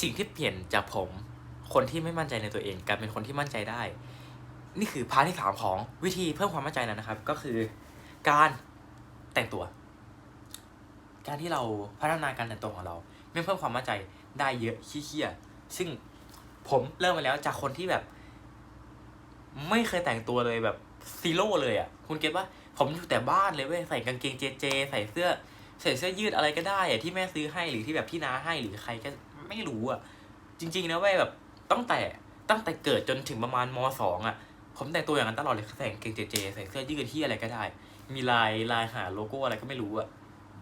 สิ่งที่เปลี่ยนจากผม คนที่ไม่มั่นใจในตัวเองกลายเป็นคนที่มั่นใจได้ นี่คือพาร์ทที่สามของวิธีเพิ่มความมั่นใจนั้นนะครับ ก็คือการแต่งตัว การที่เราพัฒนาการแต่งตัวของเรา ไม่เพิ่มความมั่นใจได้เยอะขี้เคียซึ่งผมเริ่มมาแล้วจากคนที่แบบ ไม่เคยแต่งตัวเลยแบบซีโร่เลยอะ คุณเก็ตว่าผมอยู่แต่บ้านเลยเว้ยใส่กางเกงเจเจ ใส่เสื้อใส่เสื้อยืดอะไรก็ได้อะที่แม่ซื้อให้หรือที่แบบพี่น้าให้หรือใครก็ ไม่รู้อะ จริง ๆ นะเว้ยแบบตั้งแต่ตั้งแต่เกิดจนถึงประมาณมสองอะ ผมแต่งตัวอย่างนั้นตลอดเลยใส่กางเกงเจเจใส่เสื้อยืดที่อะไรก็ได้ มีลายลายหาโลโก้อะไรก็ไม่รู้อะ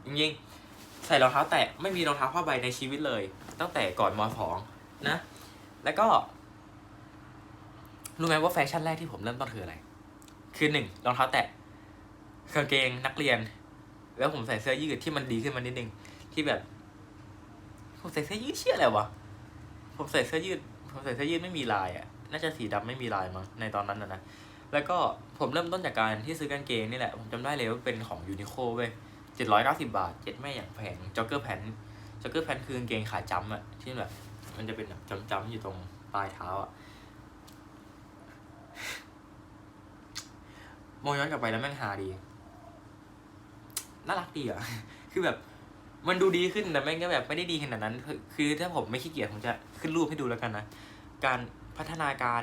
จริงๆใส่รองเท้าแตะไม่มีรองเท้าผ้าใบในชีวิตเลย ตั้งแต่ก่อนมสองนะ แล้วก็รู้ไหมว่าแฟชั่นแรกที่ผมเริ่มต้นคืออะไร คือหนึ่งรองเท้าแตะกางเกงนักเรียน แล้วผมใส่เสื้อยืดที่มันดีขึ้นมานิดนึงที่แบบ ผมใส่เสื้อยืดเชี่ยอะไรวะ ผมใส่เสื้อยืด ผมใส่เสื้อยืดไม่มีลายอะ น่าจะสีดำไม่มีลายมั้งในตอนนั้นนะนะ แล้วก็ผมเริ่มต้นจากการที่ซื้อกางเกงนี่แหละ ผมจำได้เลยว่าเป็นของยูนิโคเว้ยเจ็ดร้อยเก้าสิบาท เจ็ดแม่อย่างแพงจ็อกเกอร์แพนจ็อกเกอร์แพนคือกางเกงขาจ้ำอะที่แบบ มันจะเป็นแบบจ้ำๆอยู่ตรงปลายเท้าอะมองย้อนกลับไปแล้วแม่งฮาดี น่ารักดีอะคือแบบ มันดูดีขึ้นแต่แม่งก็แบบไม่ได้ดีขนาดนั้นคือคือถ้าผมไม่ขี้เกียจผมจะขึ้นรูปให้ดูแล้วกันนะ การพัฒนาการ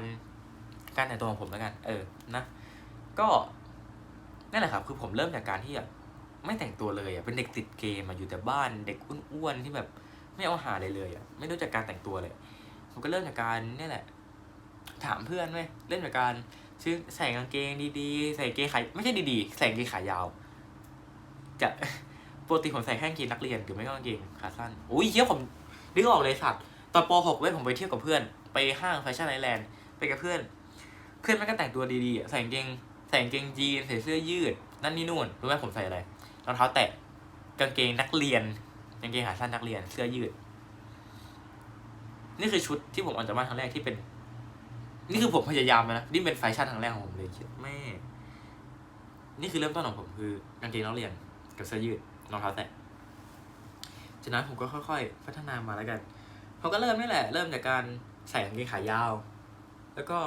การแต่งตัวของผมแล้วกัน เออ นะ ก็นั่นแหละครับ คือผมเริ่มจากการที่แบบไม่แต่งตัวเลยอะ เป็นเด็กติดเกมอะ อยู่แต่บ้าน เด็กอ้วนๆที่แบบไม่เอาหาเลยเลยอะ ไม่รู้จักการแต่งตัวเลย ผมก็เริ่มจากการนี่แหละ ถามเพื่อนเว้ย เริ่มจากการซื้อใส่กางเกงดีๆ ใส่เกงขายไม่ใช่ดีๆ ใส่เกงขายาว จะ ปกติผมใส่แค่กางเกงนักเรียนหรือไม่ก็กางเกงขาสั้นอุ้ยเฮียผมนึกออกเลยสัตว์ตอนป .6 เว้ยผมไปเที่ยวกับเพื่อน ไปห้างแฟชั่นไอแลนด์ไปกับเพื่อน เพื่อนมันก็แต่งตัวดีๆใส่กางเกงใส่กางเกงยีนใส่เสื้อยืด นั่นนี่นู่นรู้ไหมผมใส่อะไรรองเท้าแตะกางเกงนักเรียนกางเกงขาสั้นนักเรียนเสื้อยืด นี่คือชุดที่ผมออกจากบ้านครั้งแรกที่เป็น นี่คือผมพยายามนะนี่เป็นแฟชั่นครั้งแรกของผมเลยคิดแม่นี่คือเริ่มต้นของผมคือกางเกงนักเรียนกับเสื้อยืด รองเท้าแตะจากนั้นผมก็ค่อย ๆ พัฒนามาแล้วกันผมก็เริ่มนี่แหละ เริ่มจากการใส่กางเกงขายาว แล้วก็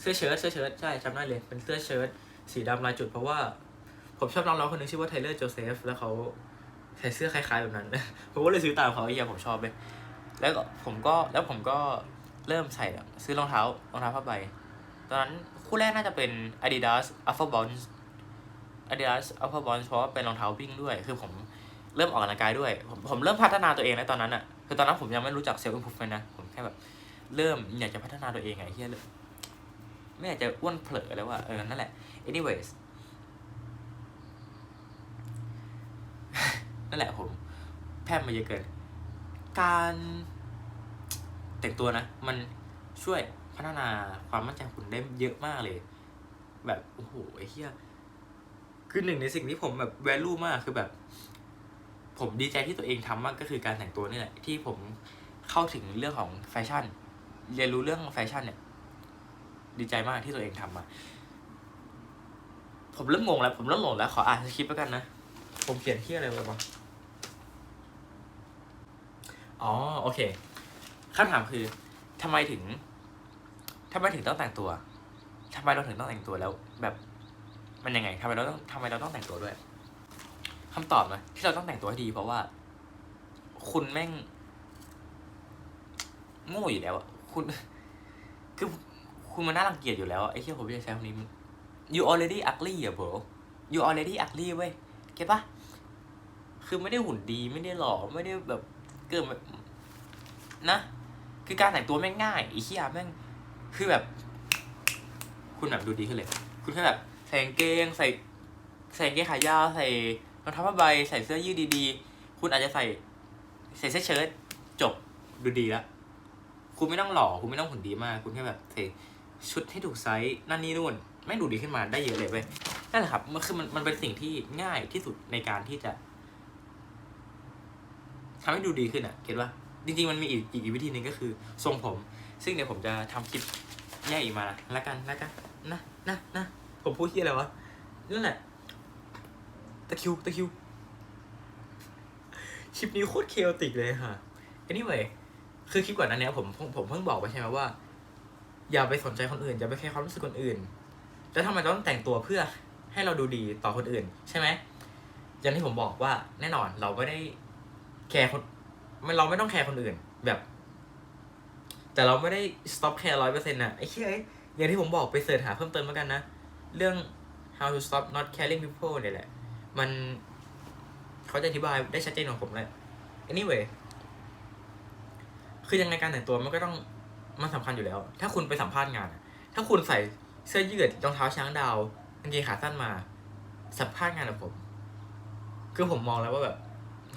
เสื้อเชิ้ตเสื้อเชิ้ตใช่จำได้เลย เป็นเสื้อเชิ้ตสีดำลายจุดเพราะว่า ผมชอบน้องๆคนหนึงชื่อว่าไทเลอร์โจเซฟแล้วเขาใส่เสื้อคล้ายๆแบบนั้น ผมก็เลยซื้อตามเขาไอ้เหี้ยผมชอบเลยแล้วก็ผมก็แล้วผมก็เริ่มใส่ซื้อรองเท้ารองเท้าผ้าใบ ตอนนั้นคู่แรกน่าจะเป็น Adidas Alpha Bounce Adidas Alpha Bounce เพราะว่าเป็นรองเท้าวิ่งด้วย คือผมเริ่มออกกำลังกายด้วย ผมผมเริ่มพัฒนาตัวเองในตอนนั้นอะคือตอนนั้นผมยังไม่รู้จักเซลล์อินพุฟนะ ผมแค่แบบเริ่มอยากจะพัฒนาตัวเองไงเฮียเลยไม่อยากจะอ้วนเผลอแล้วว่าเออ นั่นแหละ anyways นั่นแหละผมแพร่มมาเยอะเกิน การแต่งตัวนะ มันช่วยพัฒนาความมั่นใจของคุณได้เยอะมากเลย แบบ โอ้โหไอ้เหี้ย คือหนึ่งในสิ่งที่ผมแบบ value มากคือแบบ ผมดีใจที่ตัวเองทำมากก็คือการแต่งตัวนี่แหละที่ผมเข้าถึงเรื่องของแฟชั่น เรียนรู้เรื่องแฟชั่นเนี่ย ดีใจมากที่ตัวเองทำมา ผมเริ่มงงแล้ว ผมเริ่มหลงแล้วขออ่านคริปแล้วกันนะ ผมเขียนที่อะไรไว้บ้างอ๋อโอเคคำถามคือทำไมถึงทำไมถึงต้องแต่งตัวทำไมเราถึงต้องแต่งตัวแล้วแบบ มันยังไงทำไมเราต้องทำไมเราต้องแต่งตัวด้วยคำตอบนะที่เราต้องแต่งตัวให้ดี เพราะว่า คุณแม่งโง่อยู่แล้วอะคุณ คือคุณมันน่ารังเกียจอยู่แล้วไอ้เหี้ยผมจะใช้คำนี้มัน you already ugly อะ bro you already ugly เว้ยเก็ตปะคือไม่ได้หุ่นดีไม่ได้หล่อไม่ได้แบบเกิดแบบนะ คือการแต่งตัวแม่งง่ายไอ้เหี้ยแม่งคือแบบ คุณแบบดูดีขึ้นเลย คุณแค่แบบ ส่กางเกงใส่ใส่กางเกงขายาวใส่รองเท้าผ้าใบใส่เสื้อยืดดีๆ คุณอาจจะใส่ใส่เสื้อเชิ้ตจบดูดีแล้วคุณไม่ต้องหล่อคุณไม่ต้องหุ่นดีมาก คุณแค่แบบใส่ชุดให้ถูกไซส์นั่นนี่นู่นไม่ดูดีขึ้นมาได้เยอะเลยเว้ยนั่นแหละครับมันคือมันมันเป็นสิ่งที่ง่ายที่สุดในการที่จะทำให้ดูดีขึ้นอะเก็ตปะจริงๆมันมีอีกอีกวิธีหนึ่งก็คือ ทรงผม ซึ่งเดี๋ยวผมจะทำคลิปแยกอีกมานะแล้วกันแล้วกันนะนะนะ ผมพูดที่อะไรวะนั่นแหละตะคิวตะคิวคลิปนี้โคตรเคโอติกเลยค่ะ anyway คือคลิปก่อนนั้นเนี้ยผมผมเพิ่งบอกไปใช่ไหมว่า อย่าไปสนใจคนอื่นอย่าไปแคร์ความรู้สึกคนอื่น แล้วทำไมเราต้องแต่งตัวเพื่อให้เราดูดีต่อคนอื่น ใช่ไหมอย่างที่ผมบอกว่าแน่นอนเราไม่ได้แคร์คนเราไม่ต้องแคร์คนอื่น แบบ แต่เราไม่ได้ stop care ร้อยเปอร์เซ็นต์ะไอ้เหี้ยอย่างที่ผมบอกไปเสิร์ชหาเพิ่มเติมแล้วกันนะ เรื่อง how to stop not caring people เนี่ยแหละ มันเขาจะอธิบายได้ชัดเจนของผมเลย anyway คือยังไงการแต่งตัวมันก็ต้องมันสำคัญอยู่แล้ว ถ้าคุณไปสัมภาษณ์งาน ถ้าคุณใส่เสื้อยืดรองเท้าช้างดาวกางเกงขาสั้นมา สัมภาษณ์งานกับผม คือผมมองแล้วว่าแบบ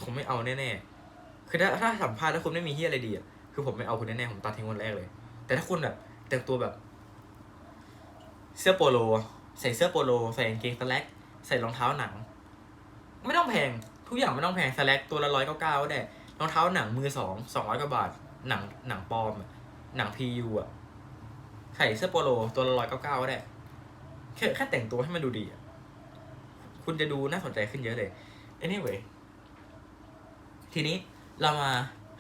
ผมไม่เอาแน่ๆ คือถ้าถ้าสัมภาษณ์แล้วคุณไม่มีเฮียอะไรดีอะ คือผมไม่เอาคุณแน่ๆ ผมตัดทิ้งคนแรกเลย แต่ถ้าคุณแบบแต่งตัวแบบ เสื้อโปโล ใส่เสื้อโปโล ใส่กางเกงสแล็กใส่รองเท้าหนัง ไม่ต้องแพง ทุกอย่างไม่ต้องแพงสแล็กตัวละร้อยเก้าเก้าก็ได้รองเท้าหนังมือสองสองร้อยกว่าบาท หนังหนังปลอม หนังพียูอะใส่เสื้อโปโล ตัวละร้อยเก้าเก้าก็ได้แค่แค่แต่งตัวให้มันดูดีอะคุณจะดูน่าสนใจขึ้นเยอะเลย anyway ทีนี้เรามา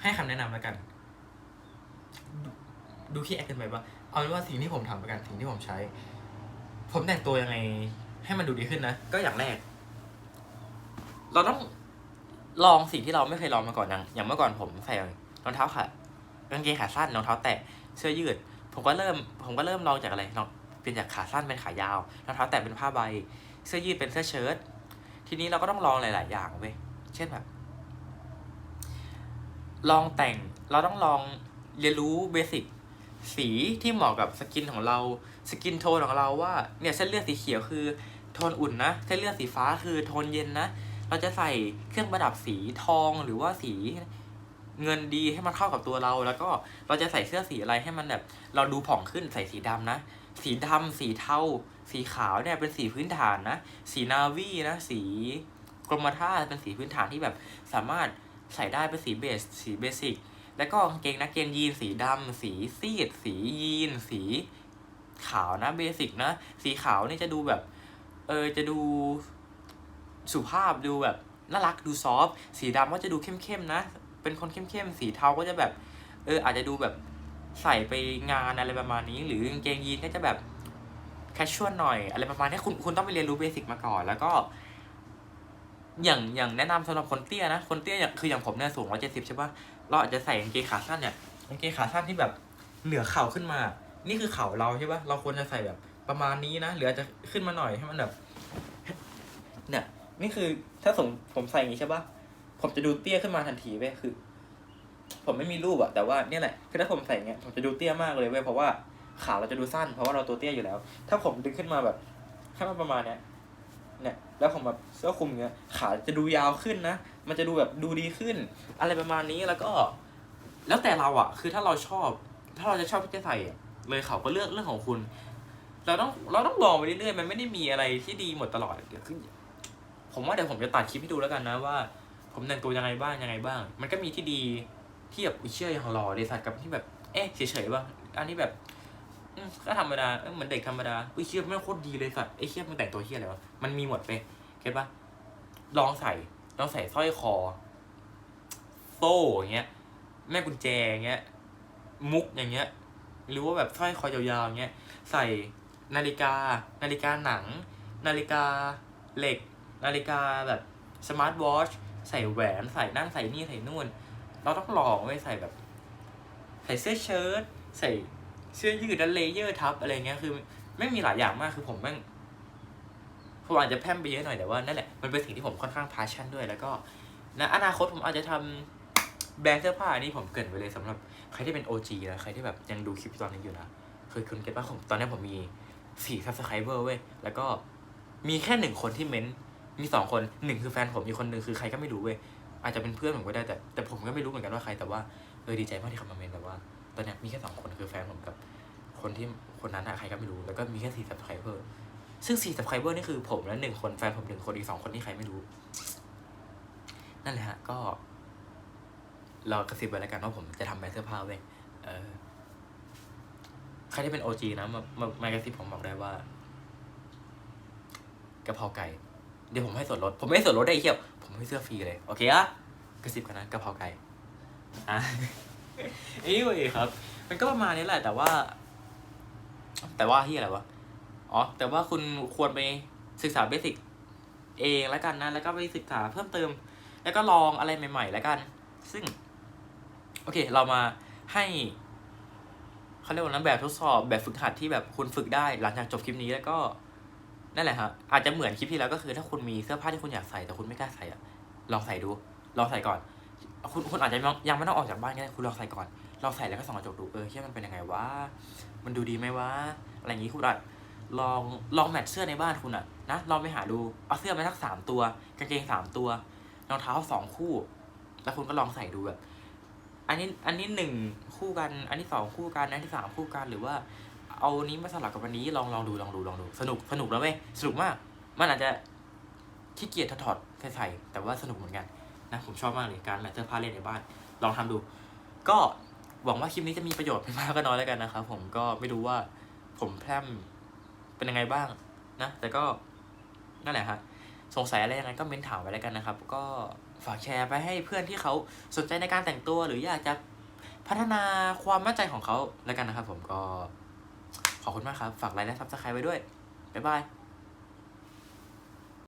ให้คำแนะนำแล้วกันดูดูขี้แอคกันไปว่าเอาเป็นว่าสิ่งที่ผมทำแล้วกันสิ่งที่ผมใช้ ผมแต่งตัวยังไง ให้มันดูดีขึ้นนะ ก็อย่างแรก เราต้องลองสิ่งที่เราไม่เคยลองมาก่อนอย่างอย่างเมื่อก่อนผมใส่รองเท้าขากางเกงขาสั้นรองเท้าแตะเสื้อยืด ผมก็เริ่ม ผมก็เริ่มลองจากอะไรลองเปลี่ยนจากขาสั้นเป็นขายาวรองเท้าแตะเป็นผ้าใบ เสื้อยืดเป็นเสื้อเชิ้ตทีนี้เราก็ต้องลองหลาย ๆ อย่างเว้ยเช่นแบบ ลองแต่งเราต้องลองเรียนรู้เบสิก สีที่เหมาะกับสกินของเราสกินโทนของเราว่าเนี่ยเส้นเลือดสีเขียวคือโทนอุ่นนะเส้นเลือดสีฟ้าคือโทนเย็นนะเราจะใส่เครื่องประดับสีทองหรือว่าสีเงินดีให้มันเข้ากับตัวเรา แล้วก็เราจะใส่เสื้อสีอะไรให้มันแบบเราดูผ่องขึ้นใส่สีดำนะ สีดำสีเทาสีขาวเนี่ยเป็นสีพื้นฐานนะ สีนาวีนะสีกรมท่าเป็นสีพื้นฐานที่แบบสามารถใส่ได้เป็นสีเบส สีเบสิก แล้วก็กางเกงนักเกงยีนสีดำสีซีด สียีน สีขาวนะเบสิกนะ สีขาวนี่จะดูแบบ เออจะดูสุภาพดูแบบน่ารักดูซอฟสีดำก็จะดูเข้มๆนะ เป็นคนเข้มๆสีเทาก็จะแบบ เอออาจจะดูแบบใส่ไปงานอะไรประมาณนี้ หรือกางเกงยีนก็จะแบบแคชชวลหน่อยอะไรประมาณนี้คุณคุณต้องไปเรียนรู้เบสิกมาก่อนแล้วก็อย่างอย่างแนะนำสำหรับคนเตี้ยนะ คนเตี้ยอย่างคืออย่างผมเนี่ยสูงร้อยเจ็ดสิบใช่ปะ เราอาจจะใส่กางเกงขาสั้นเนี่ยกางเกงขาสั้นที่แบบเหนือเข่าขึ้นมา นี่คือเข่าเราใช่ปะเราควรจะใส่แบบประมาณนี้นะหรืออาจจะขึ้นมาหน่อยให้มันแบบเนี่ยนี่คือถ้าสมผมใส่อย่างนี้ใช่ปะผมจะดูเตี้ยขึ้นมาทันทีเว้ยคือ ผมไม่มีรูปอะแต่ว่าเนี่ยแหละคือถ้าผมใส่เงี้ยผมจะดูเตี้ยมากเลยเว้ยเพราะว่าขาเราจะดูสั้น เพราะว่าเราตัวเตี้ยอยู่แล้ว ถ้าผมดึงขึ้นมาแบบให้มันประมาณเนี้ยเนี่ย แล้วผมแบบเสื้อคลุมเงี้ย ขาจะดูยาวขึ้นนะ มันจะดูแบบดูดีขึ้น อะไรประมาณนี้แล้วก็ แล้วแต่เราอะคือถ้าเราชอบ ถ้าเราจะชอบที่จะใส่เลยเขาก็เลือกเรื่องของคุณ เราต้องเราต้องลองไปเรื่อยๆมันไม่ได้มีอะไรที่ดีหมดตลอดเดี๋ยวขึ้นผมว่าเดี๋ยวผมจะตัดคลิปให้ดูแล้วกันนะว่า ผมแต่งตัวยังไงบ้างยังไงบ้าง มันก็มีที่ดีที่แบบอิเชื่ออย่างหล่อเดสัตกับที่แบบเอ๊ะเฉยๆบ้างอันนี้แบบก็ธรรมดาเออเหมือนเด็กธรรมดาอุ้ยเชื่อไม่โคตรดีเลยสัตว์ไอ้เชื่อมึงแต่งตัวเชื่ออะไรวะมันมีหมดไปเก็ตปะลองใส่ ลองใส่สร้อยคอ โซ่อย่างเงี้ย แม่กุญแจอย่างเงี้ย มุกอย่างเงี้ย หรือว่าแบบสร้อยคอยาวๆอย่างเงี้ย ใส่นาฬิกา นาฬิกาหนัง นาฬิกาเหล็ก นาฬิกาแบบสมาร์ทวอชใส่แหวนใส่นั่นใส่นี่ใส่นู่น เราต้องลองไว้ใส่แบบ ใส่เสื้อเชิ้ตใส่เสื้อยืดแล้วเลเยอร์ทับอะไรเงี้ยคือไม่มีหลายอย่างมากคือผมแม่ง ผมอาจจะแพร่มไปเยอะหน่อยแต่ว่านั่นแหละมันเป็นสิ่งที่ผมค่อนข้างพาชั่นด้วย แล้วก็ในอนาคตผมอาจจะทำแบรนด์เสื้อผ้านี่ผมเกินไว้เลยสำหรับใครที่เป็น OG นะใครที่แบบยังดูคลิปตอนนี้อยู่นะเคือคุณเก็ตป่ะผมตอนนี้ผมมีสี่ซับสไครเบอร์เว้ยแล้วก็มีแค่หนึ่งคนที่เม้นต์มีสองคนหนึ่งคือแฟนผมมีคนหนึ่งคือใครก็ไม่รู้เว้ยอาจจะเป็นเพื่อนผมก็ได้แต่แต่ผมก็ไม่รู้เหมือนกันว่าใครแต่ว่าเออดีใจมากที่เขามาเมนต์แต่ว่า ตอนนี้มีแค่สองคนคือแฟนผมกับคนที่คนนั้นอะใครก็ไม่รู้แล้วก็มีแค่สี่ subscriber ซึ่งสี่ subscriber นี่คือผมและหนึ่งคนแฟนผมหนึ่งคนอีกสองคนนี่ใครไม่รู้ นั่นแหละฮะ ก็เรากระซิบไว้แล้วกันว่าผมจะทำแบรนด์เสื้อผ้าเว้ยเออใครที่เป็น OG นะมามามากระซิบผมบอกได้ว่ากระเพราไก่ เดี๋ยวผมให้ส่วนลด ผมไม่ให้ส่วนลดได้เที่ยบผมให้เสื้อฟรีเลย โอเคอะกระซิบกันนะกระเพราไก่อะ anyway ครับ มันก็ประมาณนี้แหละ แต่ว่า แต่ว่าที่อะไรวะ อ๋อ แต่ว่าคุณควรไปศึกษาเบสิกเองแล้วกันนะ แล้วก็ไปศึกษาเพิ่มเติม แล้วก็ลองอะไรใหม่ ๆ แล้วกัน ซึ่ง โอเค เรามาให้เขาเรียกว่านั้นแบบทดสอบแบบฝึกหัดที่แบบคุณฝึกได้หลังจากจบคลิปนี้แล้วก็นั่นแหละครับอาจจะเหมือนคลิปที่แล้วก็คือถ้าคุณมีเสื้อผ้าที่คุณอยากใส่แต่คุณไม่กล้าใส่อะลองใส่ดู ลองใส่ก่อน คุณคุณอาจจะยังไม่ต้องออกจากบ้านก็ได้คุณลองใส่ก่อนลองใส่แล้วก็ส่องกระจกดูเออเชื่อมันเป็นยังไงวะมันดูดีไหมวะอะไรอย่างงี้คุณอาจ ลองลองแมทเสื้อในบ้านคุณอะนะลองไปหาดูเอาเสื้อมาสักสามตัวกางเกงสามตัวรองเท้าสองคู่ แล้วคุณก็ลองใส่ดูแบบอันนี้อันนี้หนึ่งคู่กัน อันที่สองคู่กัน อันที่สามคู่กันหรือว่า เอานี้มาสลับกับวันนี้ลองลองดูลองดูลองดูสนุกสนุกแล้วเว้ยสนุกมาก มันอาจจะขี้เกียจถอดใส่ใส่แต่ว่าสนุกเหมือนกันนะผมชอบมากเลยการแมทเสื้อผ้าเล่นในบ้าน ลองทำดู ก็หวังว่าคลิปนี้จะมีประโยชน์ไม่มากก็น้อยแล้วกันนะครับผมก็ไม่รู้ว่าผมแพร่ เป็นยังไงบ้างนะ แต่ก็นั่นแหละฮะสงสัยอะไรยังไงก็เม้นถามไว้แล้วกันนะครับ ก็ฝากแชร์ไปให้เพื่อนที่เขาสนใจในการแต่งตัว หรืออยากจะพัฒนาความมั่นใจของเขาแล้วกันนะครับ ผมก็ขอบคุณมากครับ ฝากไลค์และซับสไครต์ไว้ด้วยบ๊ายบาย